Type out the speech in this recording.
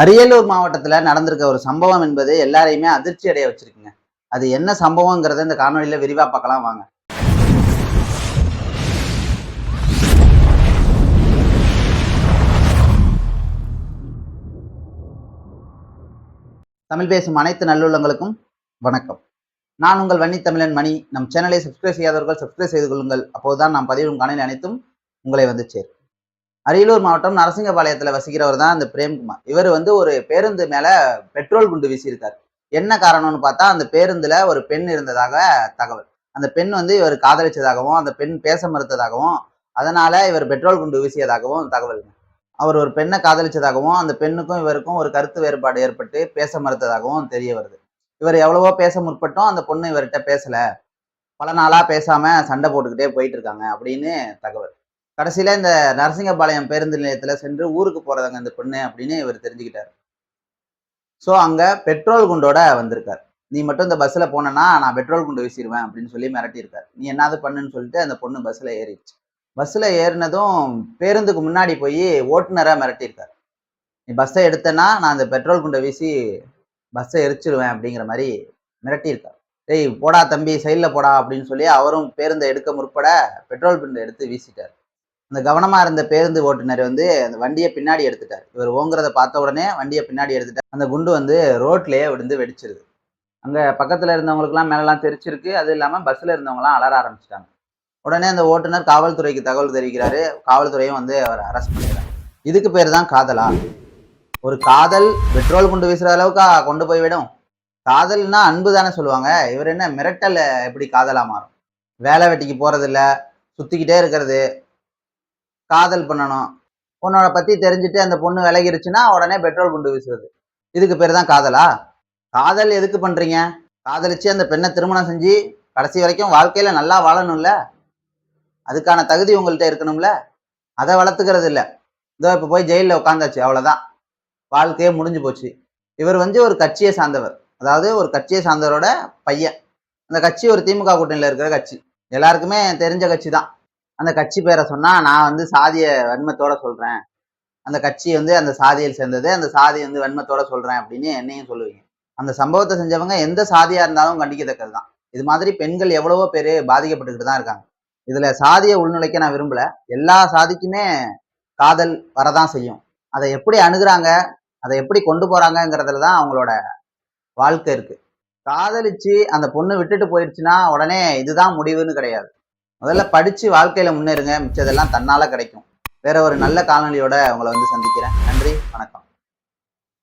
அரியலூர் மாவட்டத்தில் நடந்திருக்க ஒரு சம்பவம் என்பது எல்லாரையுமே அதிர்ச்சி அடைய வச்சிருக்குங்க. அது என்ன சம்பவங்கிறத இந்த காணொலியில் விரிவாக பார்க்கலாம் வாங்க. தமிழ் பேசும் அனைத்து நல்லுள்ளங்களுக்கும் வணக்கம். நான் உங்கள் வன்னி தமிழன் மணி. நம் சேனலை சப்ஸ்கிரைப் செய்யாதவர்கள் சப்ஸ்கிரைப் செய்து கொள்ளுங்கள். அப்போதுதான் நாம் பதிவிடும் காணொலி அனைத்தும் உங்களை வந்து சேரும். அரியலூர் மாவட்டம் நரசிங்கபாளையத்தில் வசிக்கிறவர் தான் அந்த பிரேம்குமார். இவர் வந்து ஒரு பேருந்து மேலே பெட்ரோல் குண்டு வீசியிருக்கார். என்ன காரணம்னு பார்த்தா அந்த பேருந்தில் ஒரு பெண் இருந்ததாக தகவல். அந்த பெண் வந்து இவர் காதலிச்சதாகவும் அந்த பெண் பேச மறுத்ததாகவும் அதனால இவர் பெட்ரோல் குண்டு வீசியதாகவும் தகவல். அவர் ஒரு பெண்ணை காதலிச்சதாகவும் அந்த பெண்ணுக்கும் இவருக்கும் ஒரு கருத்து வேறுபாடு ஏற்பட்டு பேச மறுத்ததாகவும் தெரிய வருது. இவர் எவ்வளவோ பேச முற்பட்டும் அந்த பொண்ணு இவர்கிட்ட பேசலை. பல நாளாக பேசாமல் சண்டை போட்டுக்கிட்டே போயிட்டு இருக்காங்க அப்படின்னு தகவல். கடைசியில் இந்த நரசிங்கபாளையம் பேருந்து நிலையத்தில் சென்று ஊருக்கு போறதாங்க இந்த பொண்ணு அப்படின்னு இவர் தெரிஞ்சுக்கிட்டாரு. ஸோ அங்கே பெட்ரோல் குண்டோட வந்திருக்கார். நீ மட்டும் இந்த பஸ்ஸில் போனேன்னா நான் பெட்ரோல் குண்டு வீசிடுவேன் அப்படின்னு சொல்லி மிரட்டியிருக்கார். நீ என்னது பண்ணுன்னு சொல்லிட்டு அந்த பொண்ணு பஸ்ஸில் ஏறிடுச்சு. பஸ்ஸில் ஏறினதும் பேருந்துக்கு முன்னாடி போய் ஓட்டுநரை மிரட்டியிருக்காரு. நீ பஸ்ஸை எடுத்தேன்னா நான் அந்த பெட்ரோல் குண்டை வீசி பஸ்ஸை எரிச்சிடுவேன் அப்படிங்கிற மாதிரி மிரட்டியிருக்கார். டேய் போடா தம்பி சைடில் போடா அப்படின்னு சொல்லி அவரும் பேருந்தை எடுக்க முற்பட பெட்ரோல் குண்டை எடுத்து வீசிட்டார். அந்த கவனமா இருந்த பேருந்து ஓட்டுநர் வந்து அந்த வண்டியை பின்னாடி எடுத்துட்டார். இவர் ஓங்குறத பார்த்த உடனே வண்டியை பின்னாடி எடுத்துட்டார். அந்த குண்டு வந்து ரோட்லேயே விழுந்து வெடிச்சிருது. அங்கே பக்கத்தில் இருந்தவங்களுக்குலாம் மேலெலாம் தெரிச்சிருக்கு. அது இல்லாமல் பஸ்ஸில் இருந்தவங்கலாம் அலற ஆரம்பிச்சிட்டாங்க. உடனே அந்த ஓட்டுநர் காவல்துறைக்கு தகவல் தெரிவிக்கிறாரு. காவல்துறையும் வந்து அவரை அரெஸ்ட் பண்ணிடுறாங்க இதுக்கு பேர் தான் காதலா. ஒரு காதல் பெட்ரோல் குண்டு வீசுகிற அளவுக்கு கொண்டு போய் விடும். காதல்னா அன்பு தானே சொல்லுவாங்க. இவர் என்ன மிரட்டலை எப்படி காதலாக மாறும்? வேலை வெட்டிக்கு போகிறதில்ல சுற்றிக்கிட்டே இருக்கிறது. காதல் பண்ணணும். பொண்ணோட பத்தி தெரிஞ்சுட்டு அந்த பொண்ணு விலகிருச்சுன்னா உடனே பெட்ரோல் குண்டு வீசுறது. இதுக்கு பேர் தான் காதலா? காதல் எதுக்கு பண்றீங்க? காதலிச்சு அந்த பெண்ணை திருமணம் செஞ்சு கடைசி வரைக்கும் வாழ்க்கையில நல்லா வாழணும்ல? அதுக்கான தகுதி உங்கள்கிட்ட இருக்கணும்ல? அதை வளர்த்துக்கிறது இல்லை. இதோ இப்போ போய் ஜெயிலில் உட்காந்தாச்சு அவ்வளோதான் வாழ்க்கையே முடிஞ்சு போச்சு. இவர் வந்து ஒரு கட்சியை சார்ந்தவர். அதாவது ஒரு கட்சியை சார்ந்தவரோட பையன். அந்த கட்சி ஒரு திமுக கூட்டணியில் இருக்கிற கட்சி. எல்லாருக்குமே தெரிஞ்ச கட்சி தான் அந்த கட்சி பேரை சொன்னால் நான் வந்து சாதிய வன்மத்தோட சொல்கிறேன் அந்த கட்சி வந்து அந்த சாதியில் சேர்ந்தது அந்த சாதி வந்து வன்மத்தோட சொல்கிறேன் அப்படின்னு என்னையும் சொல்லுவீங்க. அந்த சம்பவத்தை செஞ்சவங்க எந்த சாதியாக இருந்தாலும் கண்டிக்கத்தக்கது தான். இது மாதிரி பெண்கள் எவ்வளவோ பேர் பாதிக்கப்பட்டுக்கிட்டு தான் இருக்காங்க. இதில் சாதியை உள்நுழைக்க நான் விரும்பல. எல்லா சாதிக்குமே காதல் வரதான் செய்யும். அதை எப்படி அணுகிறாங்க அதை எப்படி கொண்டு போகிறாங்கங்கிறதுல தான் அவங்களோட வாழ்க்கை இருக்குது காதலிச்சு அந்த பொண்ணு விட்டுட்டு போயிடுச்சுன்னா உடனே இதுதான் முடிவுன்னு கிடையாது. முதல்ல படிச்சு வாழ்க்கையில முன்னேறுங்க. மிச்சதெல்லாம் தன்னால கிடைக்கும். வேற ஒரு நல்ல காணொலியோட உங்களை வந்து சந்திக்கிறேன். நன்றி வணக்கம்.